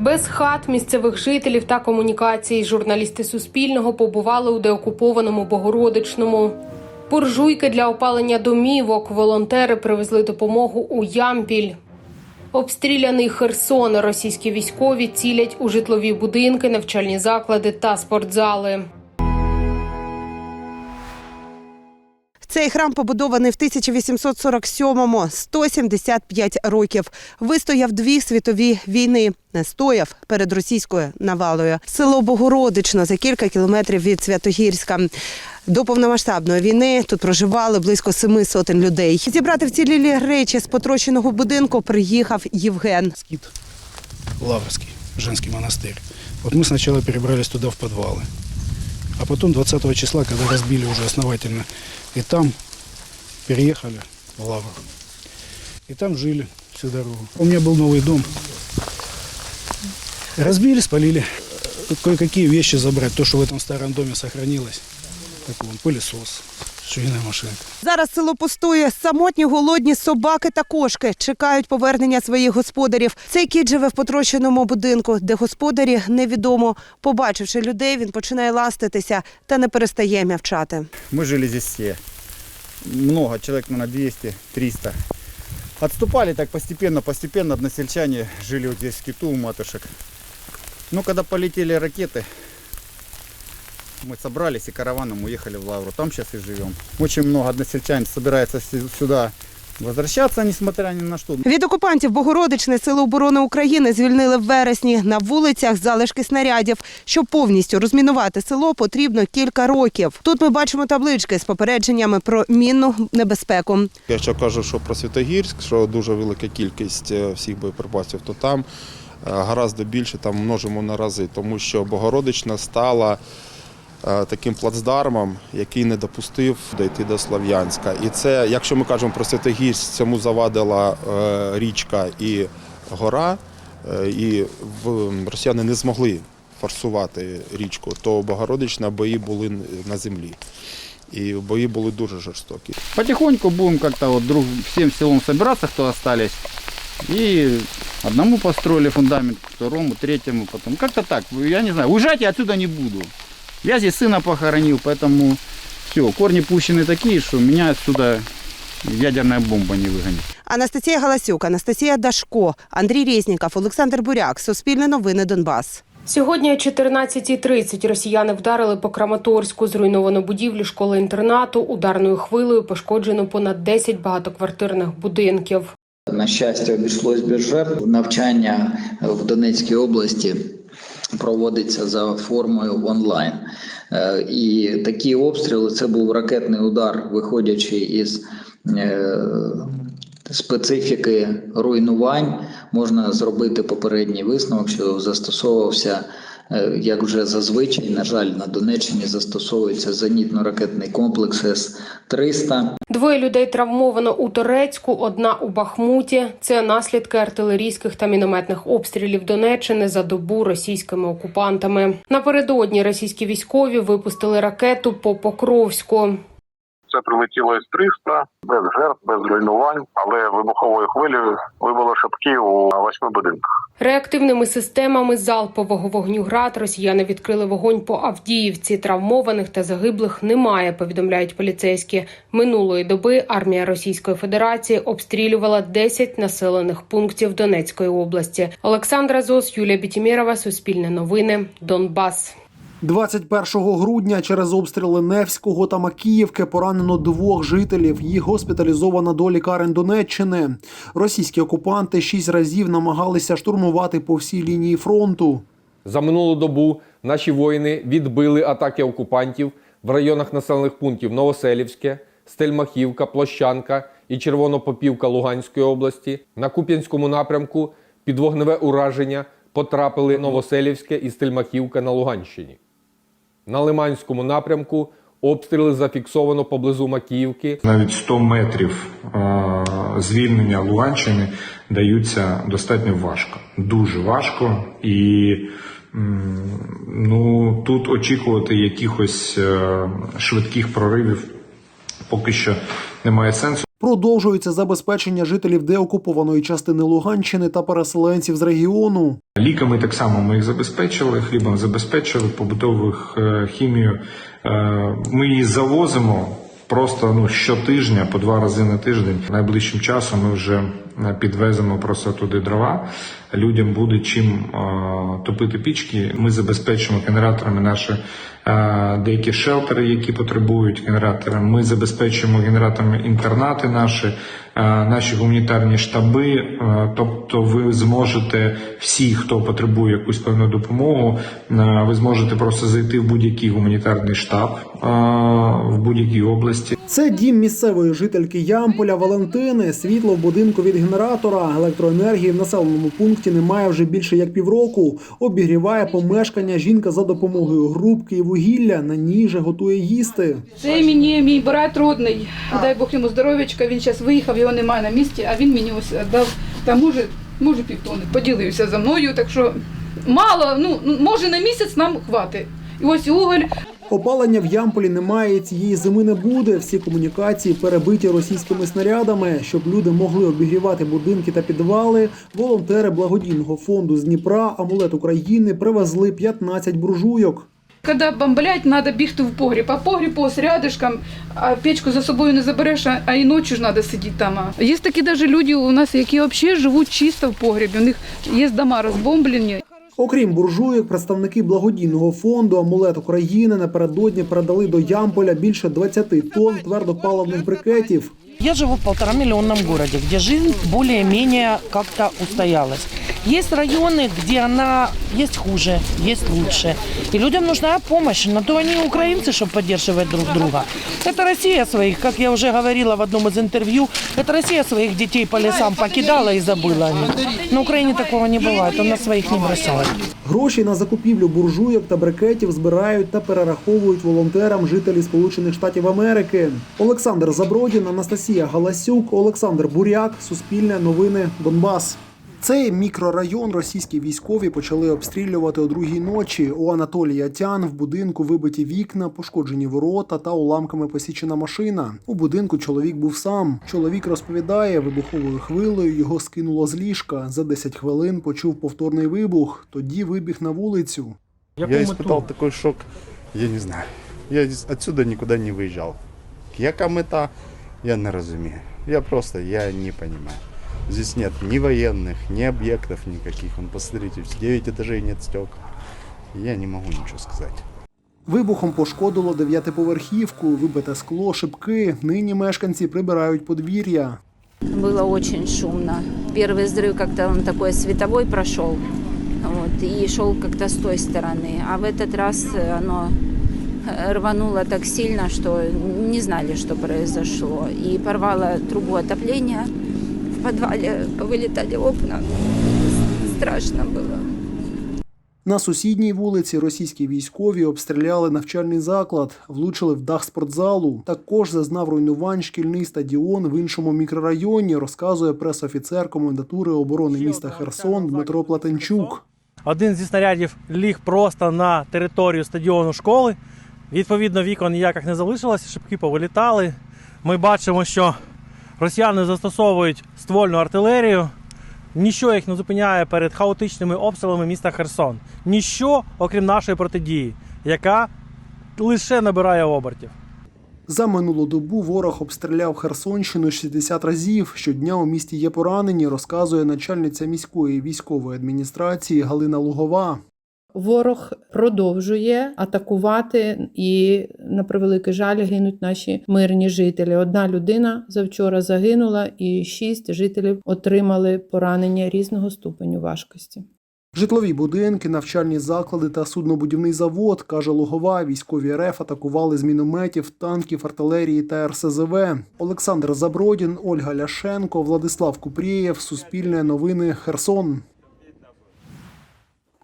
Без хат місцевих жителів та комунікацій журналісти Суспільного побували у деокупованому Богородичному. Буржуйки для опалення домівок волонтери привезли допомогу у Ямпіль. Обстріляний Херсон російські військові цілять у житлові будинки, навчальні заклади та спортзали. Цей храм побудований в 1847-му, 175 років. Вистояв дві світові війни. Не стояв перед російською навалою. Село Богородично за кілька кілометрів від Святогірська. До повномасштабної війни тут проживали близько семи сотень людей. Зібрати вцілілі речі з потрощеного будинку приїхав Євген. Скит Лаврский, женский монастырь. Вот мы сначала перебрались туда в подвалы. А потом 20 числа, когда разбили уже основательно, и там переехали в Лавру. И там жили всю дорогу. У меня был новый дом. Разбили, спалили. Кое-какие вещи забрать, то, что в этом старом доме сохранилось. Так вон, пылесос, швейная машинка. Зараз село пустує. Самотні голодні собаки та кошки чекають повернення своїх господарів. Цей кіт живе в потрощеному будинку, де господарі невідомо. Побачивши людей, він починає ластитися та не перестає м'явчати. Мы жили здесь все. Много, человек, наверное, 200-300. Отступали так постепенно, постепенно. Односельчане жили вот здесь в Киту у матушек. Ну, когда полетели ракеты, мы собрались и караваном уехали в Лавру. Там сейчас и живем. Очень много односельчан собирается сю- сюда возвращаться, несмотря ни на что. Від окупантів Богородичне сили оборони України звільнили в вересні. На вулицях залишки снарядів. Щоб повністю розмінувати село, потрібно кілька років. Тут ми бачимо таблички з попередженнями про мінну небезпеку. Якщо кажу, що про Святогірськ, що дуже велика кількість е, всіх боєприпасів, то там е, гораздо більше, там множимо на рази, тому що Богородична стала таким плацдармом, який не допустив дійти до Слов'янська. І це, якщо ми кажемо про Святогірськ, цьому завадила е, річка і гора, е, і росіяни не змогли форсувати річку, то Богородична бої були на землі. І бої були дуже жорстокі. Потихоньку будем как-то вот друг всем селом собираться, кто остались. И одному построили фундамент, второму, третьему, потом. Как-то так. Я не знаю. Уезжать я отсюда не буду. Я здесь сына похоронил, поэтому все, корни пущены такие, что меня отсюда ядерная бомба не выгонит. Анастасія Галасюк, Анастасія Дашко, Андрій Резніков, Олександр Буряк. Суспільне новини Донбас. Сьогодні о 14.30 росіяни вдарили по Краматорську. Зруйновано будівлю школи-інтернату. Ударною хвилею пошкоджено понад 10 багатоквартирних будинків. На щастя, обійшлось без жертв. Навчання в Донецькій області проводиться за формою онлайн. Е, І такі обстріли це був ракетний удар, виходячи із е, специфіки руйнувань, можна зробити попередній висновок, що застосовувався. Е, Як вже зазвичай, на жаль, на Донеччині застосовується зенітно-ракетний комплекс С-300. Двоє людей травмовано у Торецьку, одна у Бахмуті. Це наслідки артилерійських та мінометних обстрілів Донеччини за добу російськими окупантами. Напередодні російські військові випустили ракету по Покровську. Це прилетіло із 300, без жертв, без руйнувань, але вибуховою хвилею вибило шибки у восьми будинках. Реактивними системами залпового вогню град росіяни відкрили вогонь по Авдіївці. Травмованих та загиблих немає. Повідомляють поліцейські. Минулої доби армія Російської Федерації обстрілювала 10 населених пунктів Донецької області. Олександра Зос, Юлія Бітімєрова, Суспільне новини, Донбас. 21 грудня через обстріли Невського та Макіївки поранено двох жителів. Їх госпіталізовано до лікарень Донеччини. Російські окупанти шість разів намагалися штурмувати по всій лінії фронту. За минулу добу наші воїни відбили атаки окупантів в районах населених пунктів Новоселівське, Стельмахівка, Площанка і Червонопопівка Луганської області. На Куп'янському напрямку під вогневе ураження потрапили Новоселівське і Стельмахівка на Луганщині. На Лиманському напрямку обстріли зафіксовано поблизу Макіївки. Навіть 100 метрів е, звільнення Луганщини даються достатньо важко, дуже важко, і ну тут очікувати якихось е, швидких проривів поки що немає сенсу. Продовжується забезпечення жителів деокупованої частини Луганщини та переселенців з регіону. Ліками так само ми їх забезпечили, хлібом забезпечили, побутових е, хімію. Е, Ми її завозимо просто ну, щотижня, по два рази на тиждень. Найближчим часом ми вже е, підвеземо просто туди дрова. Людям буде чим топити пічки. Ми забезпечимо генераторами наші деякі шелтери, які потребують генератора. Ми забезпечуємо генераторами інтернати наші, наші гуманітарні штаби. Тобто, ви зможете всі, хто потребує якусь певну допомогу, ви зможете просто зайти в будь-який гуманітарний штаб в будь-якій області. Це дім місцевої жительки Ямполя Валентини. Світло в будинку від генератора електроенергії в населеному пункті немає вже більше як півроку. Обігріває помешкання жінка за допомогою грубки і вугілля. На ній же готує їсти. Це мені мій брат родний. Дай Бог йому здоров'ячка. Він зараз виїхав, його немає на місці, а він мені ось дав та може, може півтони. Поділився за мною, так що мало, ну може на місяць нам хватить. І ось уголь. Опалення в Ямполі немає, цієї зими не буде. Всі комунікації перебиті російськими снарядами. Щоб люди могли обігрівати будинки та підвали, волонтери благодійного фонду з Дніпра Амулет України привезли 15 буржуйок. Коли бомблять, треба бігти в погріб. А погріб ось рядышком, а печку за собою не забереш, а- і ночі ж треба сидіти там. Є такі навіть люди у нас, які взагалі живуть чисто в погрібі. У них є дома розбомблені. Окрім буржуйок, представники благодійного фонду Амулет України напередодні передали до Ямполя більше 20 тонн твердопаливних брикетів. Я живу в полтора миллионном городе, где жизнь более-менее как-то устоялась. Есть районы, где она есть хуже, есть лучше. И людям нужна помощь. На то они и украинцы, чтобы поддерживать друг друга. Это Россия своих, как я уже говорила в одном из интервью, это Россия своих детей по лесам покидала и забыла о них. На Украине такого не бывает, он на своих не бросает. Гроші на закупівлю буржуйок та брикетів збирають та перераховують волонтерам жителі Сполучених Штатів Америки. Олександр Забродін, Анастасія Галасюк, Олександр Буряк, Суспільне новини Донбас. Цей мікрорайон російські військові почали обстрілювати о другій ночі. У Анатолія Тян в будинку вибиті вікна, пошкоджені ворота та уламками посічена машина. У будинку чоловік був сам. Чоловік розповідає, вибуховою хвилею його скинуло з ліжка. За 10 хвилин почув повторний вибух. Тоді вибіг на вулицю. Я испытал такой шок, я не знаю. Я отсюда никуда не выезжал. Яка мета, я не розумію. Я просто, я не понимаю. Здесь нет ни военных, ни объектов никаких. Вон, посмотрите, 9 этажей нет стекол. Я не могу ничего сказать. Вибухом пошкодило дев'ятиповерхівку, вибите скло, шибки. Нині мешканці прибирають подвір'я. Было очень шумно. Первый взрыв как-то он такой световой прошел, вот, и шел как-то с той стороны. А в этот раз э, оно э, рвануло так сильно, что не знали, что произошло. И порвало трубу отопления. В подвале вылетали окна. Страшно было. На сусідній вулиці російські військові обстріляли навчальний заклад, влучили в дах спортзалу. Також зазнав руйнувань шкільний стадіон в іншому мікрорайоні, розказує пресофіцер комендатури оборони міста Херсон Дмитро Платенчук. Один зі снарядів ліг просто на територію стадіону школи. Відповідно, вікон ніяких не залишилося, шибки повилітали. Ми бачимо, що росіяни застосовують ствольну артилерію. Ніщо їх не зупиняє перед хаотичними обстрілами міста Херсон. Ніщо, окрім нашої протидії, яка лише набирає обертів. За минулу добу ворог обстріляв Херсонщину 60 разів. Щодня у місті є поранені, розказує начальниця міської військової адміністрації Галина Лугова. Ворог продовжує атакувати, і на превеликий жаль гинуть наші мирні жителі. Одна людина завчора загинула, і шість жителів отримали поранення різного ступеню важкості. Житлові будинки, навчальні заклади та суднобудівний завод, каже Лугова, військові РФ атакували з мінометів, танків, артилерії та РСЗВ. Олександр Забродін, Ольга Ляшенко, Владислав Купрієв, Суспільне новини, Херсон.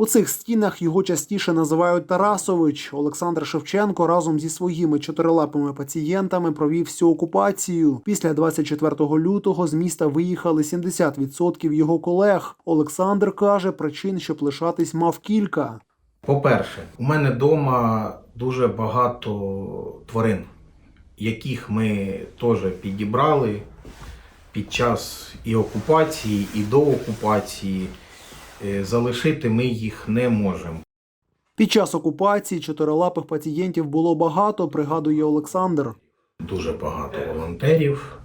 У цих стінах його частіше називають Тарасович. Олександр Шевченко разом зі своїми чотирилапими пацієнтами провів всю окупацію. Після 24 лютого з міста виїхали 70% його колег. Олександр каже, причин, щоб лишатись, мав кілька. По-перше, у мене вдома дуже багато тварин. яких ми теж підібрали під час і окупації, і до окупації. Е, Залишити ми їх не можемо. Під час окупації чотирилапих пацієнтів було багато, пригадує Олександр. Дуже багато волонтерів,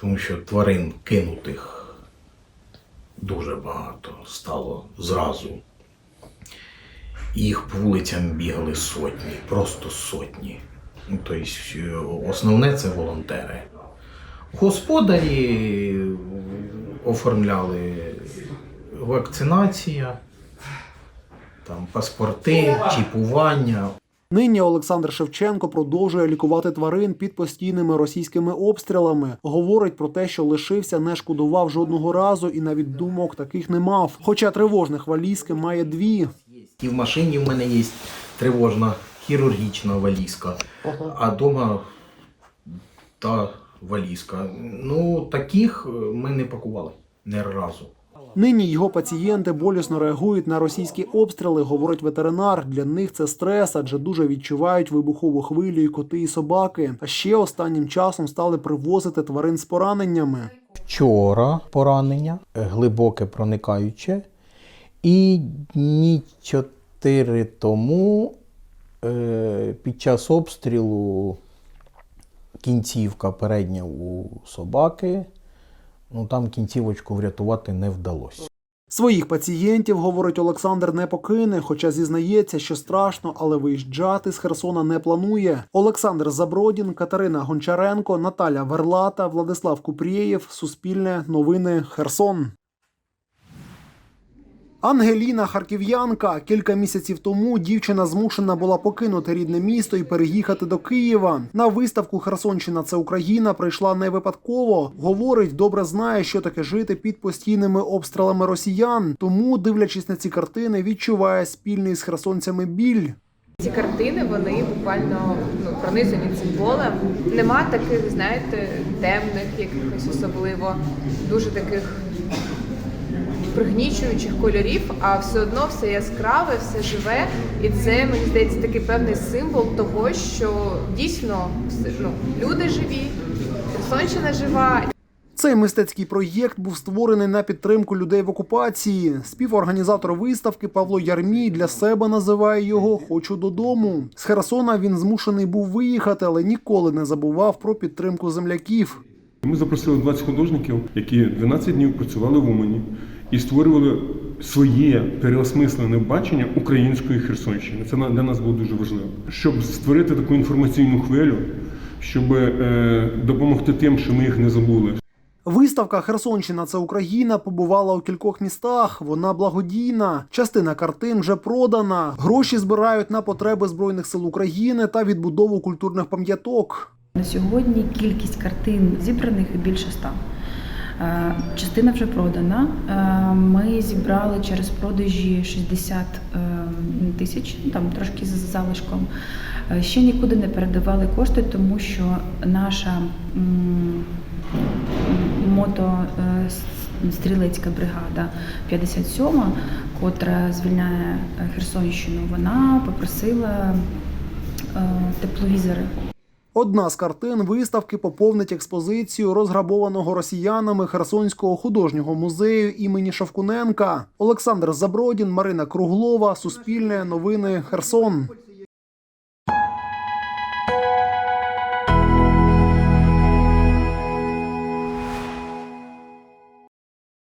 тому що тварин кинутих дуже багато стало зразу. Їх по вулицям бігали сотні, просто сотні. Ну, тобто, е, основне це волонтери. Господарі оформляли вакцинація, там, паспорти, чіпування. Нині Олександр Шевченко продовжує лікувати тварин під постійними російськими обстрілами. Говорить про те, що лишився, не шкодував жодного разу і навіть думок таких не мав. Хоча тривожних валізки має дві. І в машині в мене є тривожна хірургічна валізка, а вдома та валізка. Ну, таких ми не пакували ні разу. Нині його пацієнти болісно реагують на російські обстріли, говорить ветеринар. Для них це стрес, адже дуже відчувають вибухову хвилю і коти і собаки. А ще останнім часом стали привозити тварин з пораненнями. Вчора поранення глибоке проникаюче, і дні чотири тому е, під час обстрілу кінцівка передня у собаки. Ну там кінцівочку врятувати не вдалося. Своїх пацієнтів, говорить Олександр, не покине, хоча зізнається, що страшно, але виїжджати з Херсона не планує. Олександр Забродін, Катерина Гончаренко, Наталя Верлата, Владислав Купрієв, Суспільне, Новини, Херсон. Ангеліна Харків'янка кілька місяців тому дівчина змушена була покинути рідне місто і переїхати до Києва. На виставку Херсонщина це Україна прийшла не випадково. Говорить, добре знає, що таке жити під постійними обстрілами росіян. Тому, дивлячись на ці картини, відчуває спільний з херсонцями біль. Ці картини вони буквально ну, пронизані цим болем. Нема таких, знаєте, темних, якихось особливо, дуже таких пригнічуючих кольорів, а все одно все яскраве, все живе. І це мені здається такий певний символ того, що дійсно все- ну, люди живі, Херсонщина жива, Цей мистецький проєкт був створений на підтримку людей в окупації. Співорганізатор виставки Павло Ярмій для себе називає його Хочу додому. З Херсона він змушений був виїхати, але ніколи не забував про підтримку земляків. Ми запросили 20 художників, які 12 днів працювали в Умані і створювали своє переосмислене бачення української Херсонщини. Це на- для нас було дуже важливо, щоб створити таку інформаційну хвилю, щоб е, допомогти тим, що ми їх не забули. Виставка Херсонщина це Україна побувала у кількох містах. Вона благодійна. Частина картин вже продана. Гроші збирають на потреби збройних сил України та відбудову культурних пам'яток. На сьогодні кількість картин зібраних більше ста. Е, Частина вже продана. Е, Ми зібрали через продажі 60 е, тисяч, ну, там трошки з залишком. Ще нікуди не передавали кошти, тому що наша м, мото е, с- стрілецька бригада 57, котра звільняє Херсонщину, вона попросила тепловізори. Одна з картин виставки поповнить експозицію розграбованого росіянами Херсонського художнього музею імені Шавкуненка. Олександр Забродін, Марина Круглова, Суспільне, Новини, Херсон.